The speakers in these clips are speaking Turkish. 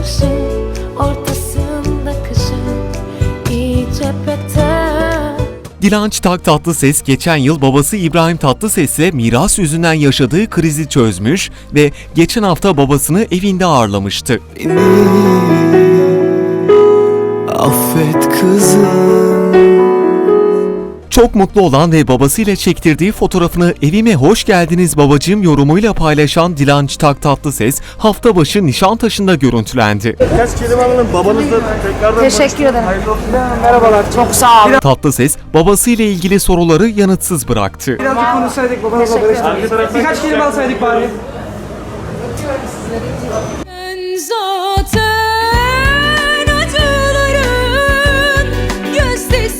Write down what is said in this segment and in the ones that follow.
Yağışın ortasında kışın iyice beter Dilanç Tak Tatlıses geçen yıl babası İbrahim Tatlıses'le miras yüzünden yaşadığı krizi çözmüş ve geçen hafta babasını evinde ağırlamıştı. Beni affet kızım Çok mutlu olan ve babasıyla çektirdiği fotoğrafını evime hoş geldiniz babacığım yorumuyla paylaşan Dilanç Tak Tatlıses hafta başı Nişantaşı'nda görüntülendi. Birkaç kelime alalım. Babanızla tekrardan Teşekkür ederim. Hayırlı olsun. Merhabalar, çok sağ olun. Tatlıses babasıyla ilgili soruları yanıtsız bıraktı. Birazcık konuşsaydık babanızla barıştık. Birkaç kelime alsaydık bari. Ben zaten acıların gözdesi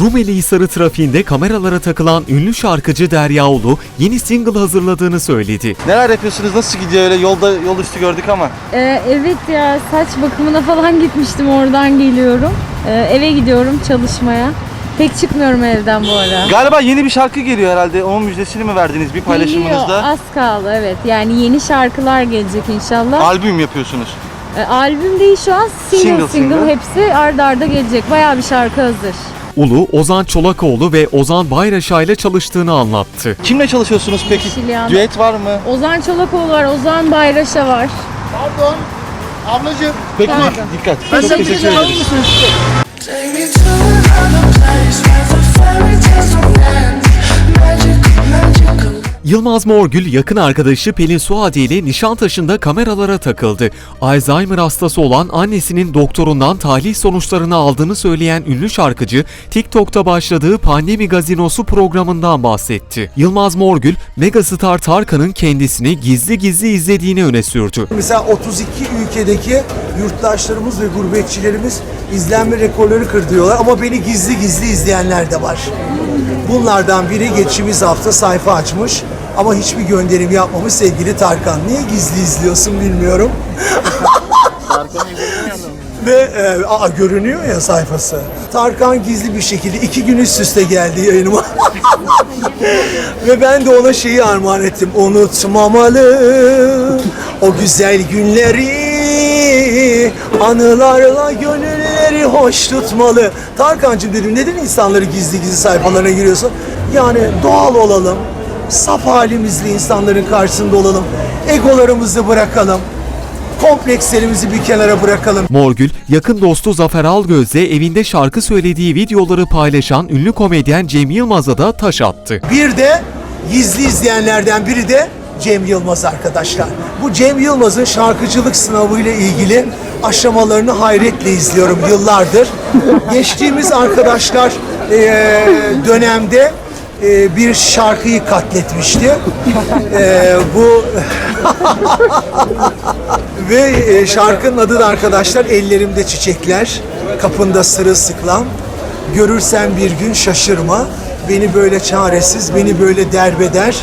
Rumeli Hisarı trafiğinde kameralara takılan ünlü şarkıcı Derya Ulu yeni single hazırladığını söyledi. Neler yapıyorsunuz? Nasıl gidiyor öyle? Yolda yol üstü gördük ama. Ee, evet ya saç bakımına falan gitmiştim oradan geliyorum. Ee, eve gidiyorum çalışmaya. Pek çıkmıyorum evden bu ara. Galiba yeni bir şarkı geliyor herhalde. Onun müjdesini mi verdiniz bir Geliyor, paylaşımınızda? az kaldı evet. Yani yeni şarkılar gelecek inşallah. Albüm yapıyorsunuz. Ee, albüm değil şu an single Single, single, single. hepsi arda arda gelecek. Bayağı bir şarkı hazır. Ulu, Ozan Çolakoğlu ve Ozan Bayraşa ile çalıştığını anlattı. Kimle çalışıyorsunuz peki? Şilyan. Düet var mı? Ozan Çolakoğlu var, Ozan Bayraşa var. Peki Pardon. dikkat. Çok teşekkür ederiz. Take me to another place where the fairy tales don't end. Yılmaz Morgül yakın arkadaşı Pelin Suadi ile Nişantaşı'nda kameralara takıldı. Alzheimer hastası olan annesinin doktorundan tahlil sonuçlarını aldığını söyleyen ünlü şarkıcı TikTok'ta başladığı Pandemi Gazinosu programından bahsetti. Yılmaz Morgül, megastar Tarkan'ın kendisini gizli gizli izlediğini öne sürdü. Mesela 32 ülkedeki yurttaşlarımız ve gurbetçilerimiz izlenme rekorları kır diyorlar ama beni gizli gizli izleyenler de var. Bunlardan biri geçtiğimiz hafta sayfa açmış ama hiçbir gönderim yapmamış sevgili Tarkan. Niye gizli izliyorsun bilmiyorum. Ve e, aa, görünüyor ya sayfası. Tarkan gizli bir şekilde iki gün üst üste geldi yayınıma. Ve ben de ona şeyi armağan ettim. Unutmamalı o güzel günleri anılarla gönülleri hoş tutmalı. Tarkan'cığım dedim neden insanları gizli gizli sayfalarına giriyorsun? Yani doğal olalım. Saf halimizle insanların karşısında olalım. Egolarımızı bırakalım. Komplekslerimizi bir kenara bırakalım. Morgül, yakın dostu Zafer Algöz'le evinde şarkı söylediği videoları paylaşan ünlü komedyen Cem Yılmaz'a da taş attı. Bir de gizli izleyenlerden biri de Cem Yılmaz arkadaşlar. Bu Cem Yılmaz'ın şarkıcılık sınavı ile ilgili aşamalarını hayretle izliyorum yıllardır. Geçtiğimiz arkadaşlar eee, dönemde eee, bir şarkıyı katletmişti. Eee, bu ve eee, şarkının adı da arkadaşlar Ellerimde Çiçekler, Kapında Sırılsıklam. Görürsen bir gün şaşırma. Beni böyle çaresiz, beni böyle derbeder.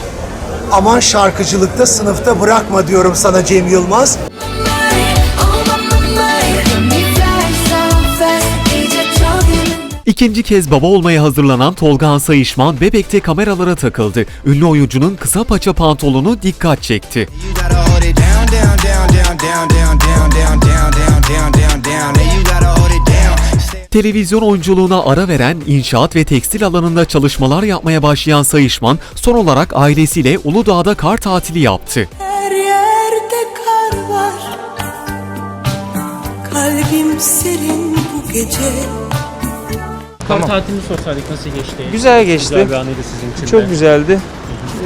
Aman şarkıcılıkta sınıfta bırakma diyorum sana Cem Yılmaz. Oh İkinci kez baba olmaya hazırlanan Tolga Sayışman Bebek'te kameralara takıldı. Ünlü oyuncunun kısa paça pantolonu dikkat çekti. You gotta hold it down, down, down, down, down, down, down, down, down, down, down, down, down. And you gotta hold it down. Stay Televizyon oyunculuğuna ara veren inşaat ve tekstil alanında çalışmalar yapmaya başlayan Sayışman son olarak ailesiyle Uludağ'da kar tatili yaptı. Her yerde kar var. Kalbim serin bu gece. Tamam. Tatilini sorsaydık nasıl geçti? Güzel geçti. Güzel bir anıydı sizin için de. Çok güzeldi.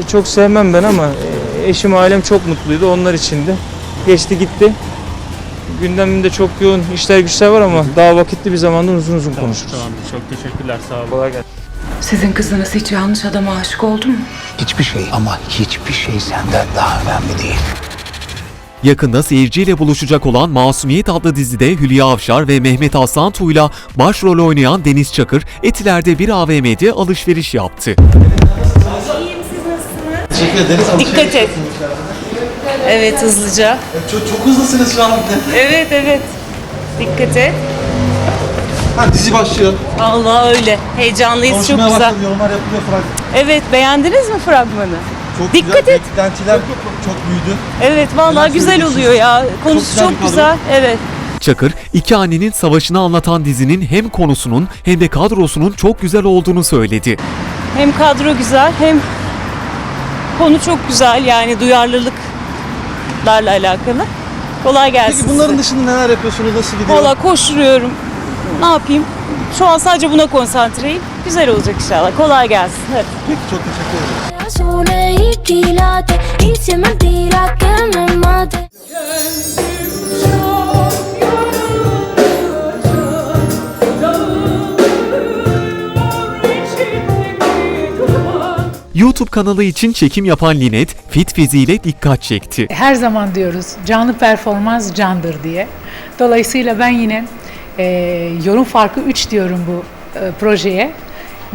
E, Çok sevmem ben ama e, eşim ailem çok mutluydu onlar için de. Geçti gitti. Gündemimde çok yoğun işler güçler var ama daha vakitli bir zamanda uzun uzun Tamam, konuşuruz. tamam. Çok teşekkürler. Sağ olun. Kolay gelsin. Sizin kızınız hiç yanlış adama aşık oldu mu? Hiçbir şey ama hiçbir şey senden daha önemli değil Yakında seyirciyle buluşacak olan Masumiyet adlı dizide Hülya Avşar ve Mehmet Aslan Tuğ'la başrol oynayan Deniz Çakır Etiler'de bir AVM'de alışveriş yaptı. Teşekkür ederiz. Dikkat et. Evet hızlıca. Çok, çok hızlısınız şu an. Evet evet. Dikkat et. Ha dizi başlıyor. Allah öyle. Heyecanlıyız çok Konuşmaya güzel. başladı, yorumlar yapılıyor falan. Evet beğendiniz mi fragmanı? Çok Dikkat güzel. et. Beklentiler çok büyüdü. Evet vallahi Neler güzel söyleyeceksiniz? oluyor ya. Konusu güzel çok bir kadro. güzel. Evet. Çakır, iki annenin savaşını anlatan dizinin hem konusunun hem de kadrosunun çok güzel olduğunu söyledi. Hem kadro güzel hem konu çok güzel yani duyarlılıklarla alakalı. Kolay gelsin. Peki bunların size. dışında neler yapıyorsunuz? Nasıl gidiyor? Valla koşturuyorum. Ne yapayım? Şu an sadece buna konsantreyim. Güzel olacak inşallah. Kolay gelsin. Hadi. Peki çok teşekkür ederim. Suene YouTube kanalı için çekim yapan Linet, fit fiziğiyle dikkat çekti. her zaman diyoruz canlı performans candır diye. Dolayısıyla ben yine e, yorum farkı 3 diyorum bu e, projeye.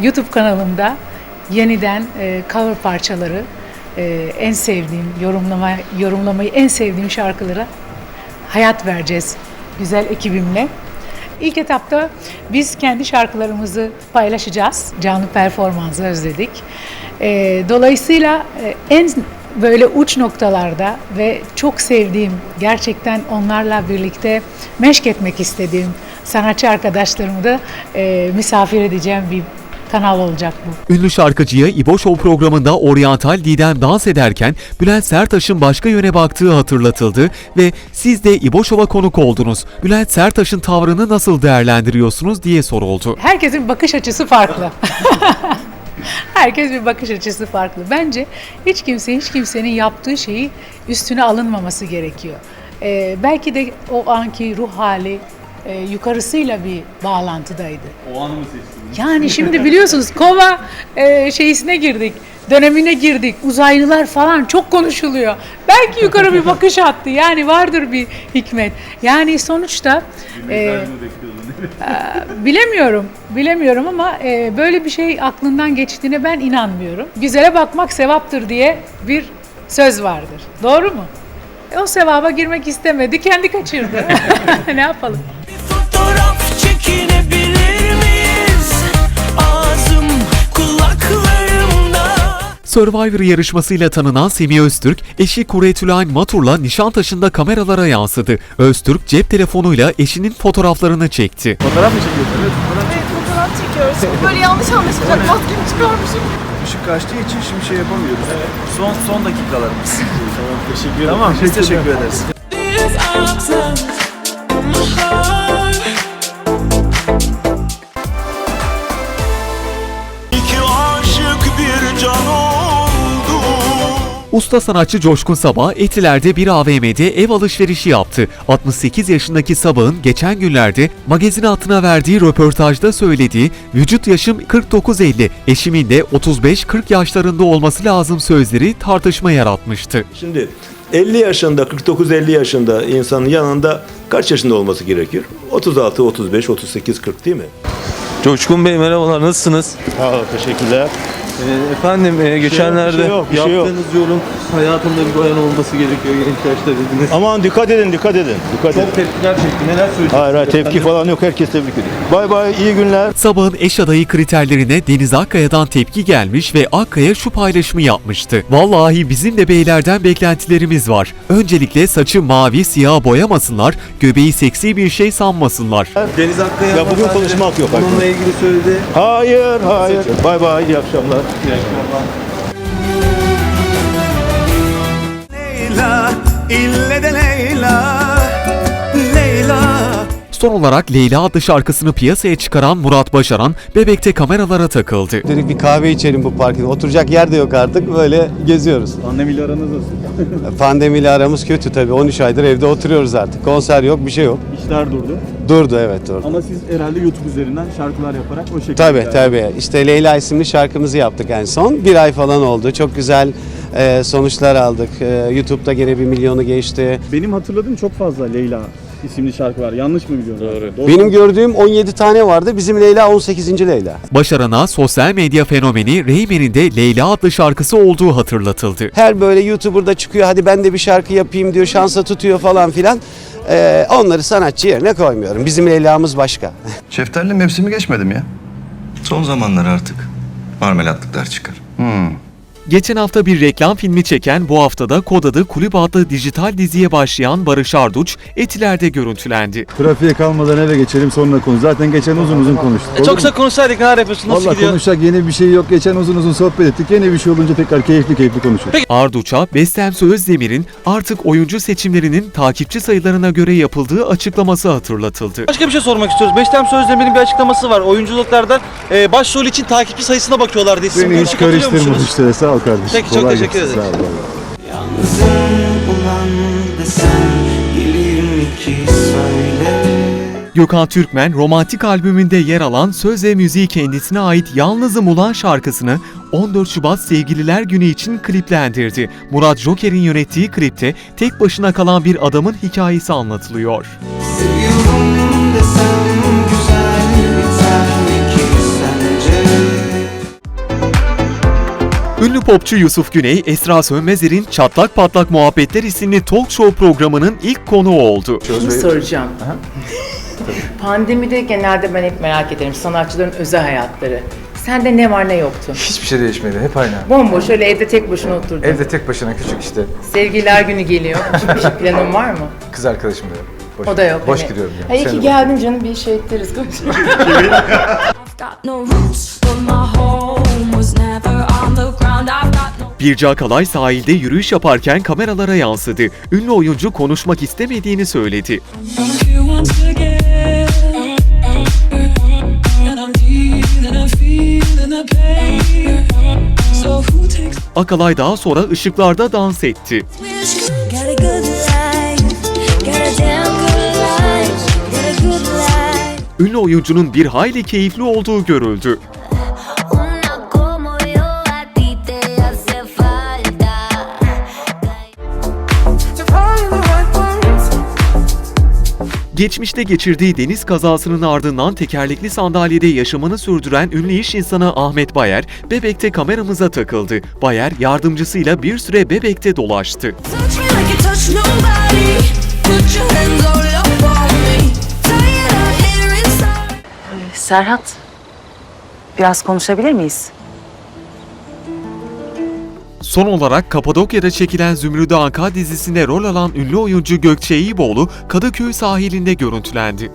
YouTube kanalımda yeniden e, cover parçaları, e, en sevdiğim yorumlama yorumlamayı en sevdiğim şarkılara hayat vereceğiz güzel ekibimle. İlk etapta biz kendi şarkılarımızı paylaşacağız. Canlı performansı özledik. Ee, dolayısıyla e, en böyle uç noktalarda ve çok sevdiğim, gerçekten onlarla birlikte meşk etmek istediğim sanatçı arkadaşlarımı da e, misafir edeceğim bir kanal olacak bu. Ünlü şarkıcıya İbo Show programında oryantal Didem dans ederken Bülent Sertaş'ın başka yöne baktığı hatırlatıldı ve siz de İbo Show'a konuk oldunuz. Bülent Sertaş'ın tavrını nasıl değerlendiriyorsunuz diye soruldu. Herkesin bakış açısı farklı. Herkes bir bakış açısı farklı. Bence hiç kimse hiç kimsenin yaptığı şeyi üstüne alınmaması gerekiyor. Ee, belki de o anki ruh hali e, yukarısıyla bir bağlantıdaydı. O anı mı seçtiniz? Yani şimdi biliyorsunuz kova e, şeysine girdik, dönemine girdik. Uzaylılar falan çok konuşuluyor. Belki yukarı bir bakış attı. Yani vardır bir hikmet. Yani sonuçta e, bilemiyorum, bilemiyorum ama e, böyle bir şey aklından geçtiğine ben inanmıyorum. Güzele bakmak sevaptır diye bir söz vardır. Doğru mu? E, o sevaba girmek istemedi, kendi kaçırdı. ne yapalım? Fotoğraf çekinebilir miyiz? Ağzım kulaklarımda Survivor yarışmasıyla tanınan Semih Öztürk, eşi Kuretülayn Matur'la Nişantaşı'nda kameralara yansıdı. Öztürk cep telefonuyla eşinin fotoğraflarını çekti. Fotoğraf mı çekiyorsunuz? Fotoğraf çekiyoruz. Böyle yanlış anlaşılacak. Maskemi çıkarmışım. Işık kaçtığı için şimdi şey yapamıyoruz. Son son dakikalarımız. Tamam teşekkür ederim. tamam biz teşekkür ederiz. These Usta sanatçı Coşkun Sabah Etiler'de bir AVM'de ev alışverişi yaptı. 68 yaşındaki Sabah'ın geçen günlerde magazin altına verdiği röportajda söylediği vücut yaşım 49-50, eşimin de 35-40 yaşlarında olması lazım sözleri tartışma yaratmıştı. Şimdi 50 yaşında, 49-50 yaşında insanın yanında kaç yaşında olması gerekir? 36, 35, 38, 40 değil mi? Coşkun Bey merhabalar nasılsınız? Sağ ol, teşekkürler. Ee, efendim e, geçenlerde bir şey yok, bir şey yok. yaptığınız yorum hayatımda bir bayan olması gerekiyor genç yaşta dediniz. Aman dikkat edin, dikkat edin. Dikkat Çok tepkiler çekti. Neler söyleyeceksiniz? Hayır, hayır tepki efendim? falan yok. Herkes tebrik ediyor. Bay bay, iyi günler. Sabah'ın eş adayı kriterlerine Deniz Akkaya'dan tepki gelmiş ve Akkaya şu paylaşımı yapmıştı. Vallahi bizim de beylerden beklentilerimiz var. Öncelikle saçı mavi siyah boyamasınlar, göbeği seksi bir şey sanmasınlar. Deniz Akkaya Ya bugün konuşmak yok Bununla arkadaşlar. İlgili söyledi. Hayır, hayır. Bay bay, iyi akşamlar. İyi akşamlar. Leyla, ille de Leyla, Leyla. Son olarak Leyla adlı şarkısını piyasaya çıkaran Murat Başaran, Bebek'te kameralara takıldı. Dedik bir kahve içelim bu parkta. Oturacak yer de yok artık. Böyle geziyoruz. Annemiyle aranız nasıl? Pandemiyle aramız kötü tabii. 13 aydır evde oturuyoruz artık. Konser yok, bir şey yok. İşler durdu. Durdu evet durdu. Ama siz herhalde YouTube üzerinden şarkılar yaparak o şekilde. Tabii tabii. İşte Leyla isimli şarkımızı yaptık en son. Bir ay falan oldu. Çok güzel e, sonuçlar aldık. E, YouTube'da gene bir milyonu geçti. Benim hatırladığım çok fazla Leyla isimli şarkı var. Yanlış mı biliyorum? Doğru. Benim gördüğüm 17 tane vardı. Bizim Leyla 18. Leyla. Başaran'a sosyal medya fenomeni Reymen'in de Leyla adlı şarkısı olduğu hatırlatıldı. Her böyle YouTuber'da çıkıyor. Hadi ben de bir şarkı yapayım diyor. Şansa tutuyor falan filan. E, onları sanatçı yerine koymuyorum. Bizim Leyla'mız başka. Şeftali mevsimi geçmedi mi ya? Son zamanlar artık. Marmelatlıklar çıkar. Geçen hafta bir reklam filmi çeken bu haftada kod adı Kulüp adlı dijital diziye başlayan Barış Arduç Etiler'de görüntülendi. Trafiğe kalmadan eve geçelim sonra konu. Zaten geçen uzun uzun konuştuk. E, çok kısa konuşsaydık neler yapıyorsun? Nasıl Valla gidiyor? konuşacak yeni bir şey yok. Geçen uzun uzun sohbet ettik. Yeni bir şey olunca tekrar keyifli keyifli konuşuruz. Arduç'a Bestemsi Özdemir'in artık oyuncu seçimlerinin takipçi sayılarına göre yapıldığı açıklaması hatırlatıldı. Başka bir şey sormak istiyoruz. Beştem Sözdemir'in bir açıklaması var. Oyunculuklarda e, başrol için takipçi sayısına bakıyorlar diye. Beni hiç karıştırma musunuz? işte. Sağ ol kardeşim. Peki, çok Kolay teşekkür. Sağ ol. Ulan desen gelir mi ki söyle Gökhan Türkmen romantik albümünde yer alan söz ve müziği kendisine ait Yalnızım Ulan şarkısını 14 Şubat Sevgililer Günü için kliplendirdi. Murat Joker'in yönettiği klipte tek başına kalan bir adamın hikayesi anlatılıyor. Seviyorum Ünlü popçu Yusuf Güney, Esra Sönmezer'in Çatlak Patlak Muhabbetler isimli talk show programının ilk konuğu oldu. Şunu soracağım. Pandemide genelde ben hep merak ederim sanatçıların özel hayatları. Sende ne var ne yoktu? Hiçbir şey değişmedi. Hep aynı. Bomboş öyle evde tek başına oturdun. Evde tek başına küçük işte. Sevgililer günü geliyor. Küçük bir şey planın var mı? Kız arkadaşım da yok. Boş, O da yok. Boş hani. gidiyorum yani. Ha, iyi Sen ki de geldin canım bir şey ederiz. Got no roots, but my home Birce Akalay sahilde yürüyüş yaparken kameralara yansıdı. Ünlü oyuncu konuşmak istemediğini söyledi. Akalay daha sonra ışıklarda dans etti. Ünlü oyuncunun bir hayli keyifli olduğu görüldü. Geçmişte geçirdiği deniz kazasının ardından tekerlekli sandalyede yaşamını sürdüren ünlü iş insanı Ahmet Bayer, Bebek'te kameramıza takıldı. Bayer yardımcısıyla bir süre Bebek'te dolaştı. Touch me like you Son olarak Kapadokya'da çekilen Zümrüdü Anka dizisine rol alan ünlü oyuncu Gökçe İboğlu, Kadıköy sahilinde görüntülendi.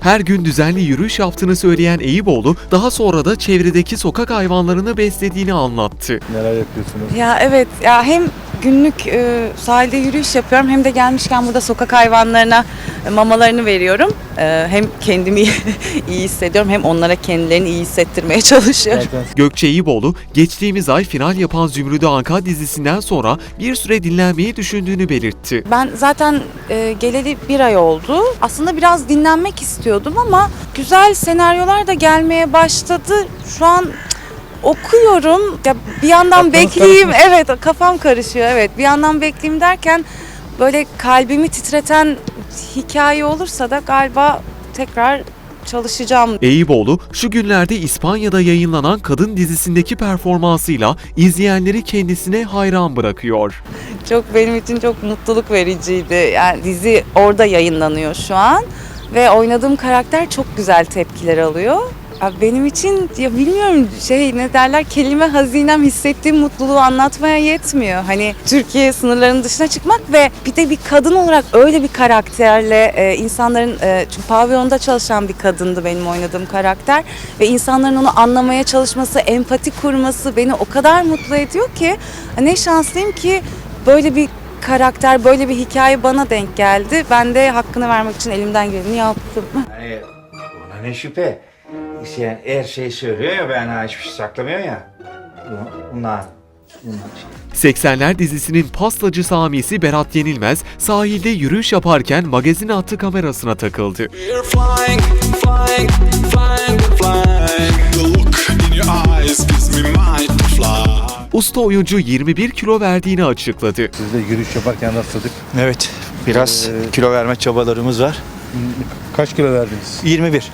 Her gün düzenli yürüyüş yaptığını söyleyen Eyüboğlu, daha sonra da çevredeki sokak hayvanlarını beslediğini anlattı. Neler yapıyorsunuz? Ya evet, ya hem günlük e, sahilde yürüyüş yapıyorum hem de gelmişken burada sokak hayvanlarına e, mamalarını veriyorum. E, hem kendimi iyi hissediyorum hem onlara kendilerini iyi hissettirmeye çalışıyorum. Gökçe İyiboğlu, geçtiğimiz ay final yapan Zümrüdü Anka dizisinden sonra bir süre dinlenmeyi düşündüğünü belirtti. Ben zaten e, geleli bir ay oldu. Aslında biraz dinlenmek istiyordum ama güzel senaryolar da gelmeye başladı. Şu an okuyorum. Ya bir yandan bekleyeyim. Evet, kafam karışıyor. Evet, bir yandan bekleyeyim derken böyle kalbimi titreten hikaye olursa da galiba tekrar çalışacağım. Eyüboğlu, şu günlerde İspanya'da yayınlanan Kadın dizisindeki performansıyla izleyenleri kendisine hayran bırakıyor. Çok benim için çok mutluluk vericiydi. Yani dizi orada yayınlanıyor şu an ve oynadığım karakter çok güzel tepkiler alıyor. Ya Benim için ya bilmiyorum şey ne derler kelime hazinem hissettiğim mutluluğu anlatmaya yetmiyor. Hani Türkiye sınırlarının dışına çıkmak ve bir de bir kadın olarak öyle bir karakterle e, insanların e, çünkü pavyonda çalışan bir kadındı benim oynadığım karakter ve insanların onu anlamaya çalışması, empati kurması beni o kadar mutlu ediyor ki ne şanslıyım ki böyle bir karakter, böyle bir hikaye bana denk geldi. Ben de hakkını vermek için elimden geleni yaptım. Yani ona ne şüphe. Yani her şey söylüyor ya ben ha hiçbir şey saklamıyor ya. Bunlar. bunlar. 80'ler dizisinin pastacı Sami'si Berat Yenilmez sahilde yürüyüş yaparken magazin attı kamerasına takıldı. Flying, flying, flying, flying Usta oyuncu 21 kilo verdiğini açıkladı. Siz de yürüyüş yaparken rastladık. Evet biraz kilo verme çabalarımız var. Kaç kilo verdiniz? 21.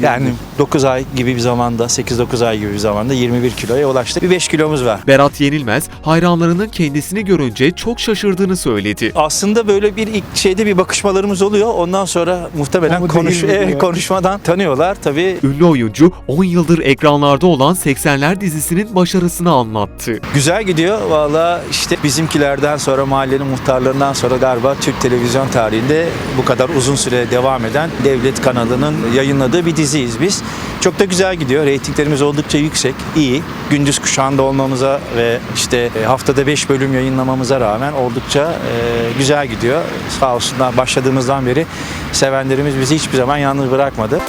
Yani 9 ay gibi bir zamanda, 8-9 ay gibi bir zamanda 21 kiloya ulaştık. Bir 5 kilomuz var. Berat Yenilmez hayranlarının kendisini görünce çok şaşırdığını söyledi. Aslında böyle bir ilk şeyde bir bakışmalarımız oluyor. Ondan sonra muhtemelen konuş mi eh, konuşmadan tanıyorlar. Tabii Ünlü oyuncu 10 yıldır ekranlarda olan 80'ler dizisinin başarısını anlattı. güzel gidiyor. Valla işte bizimkilerden sonra mahallenin muhtarlarından sonra galiba Türk televizyon tarihinde bu kadar uzun süre devam eden devlet kanalının yayınladığı bir diziyiz biz. Çok da güzel gidiyor. Reytinglerimiz oldukça yüksek, iyi. Gündüz kuşağında olmamıza ve işte e, haftada 5 bölüm yayınlamamıza rağmen oldukça e, güzel gidiyor. Sağ olsunlar başladığımızdan beri sevenlerimiz bizi hiçbir zaman yalnız bırakmadı.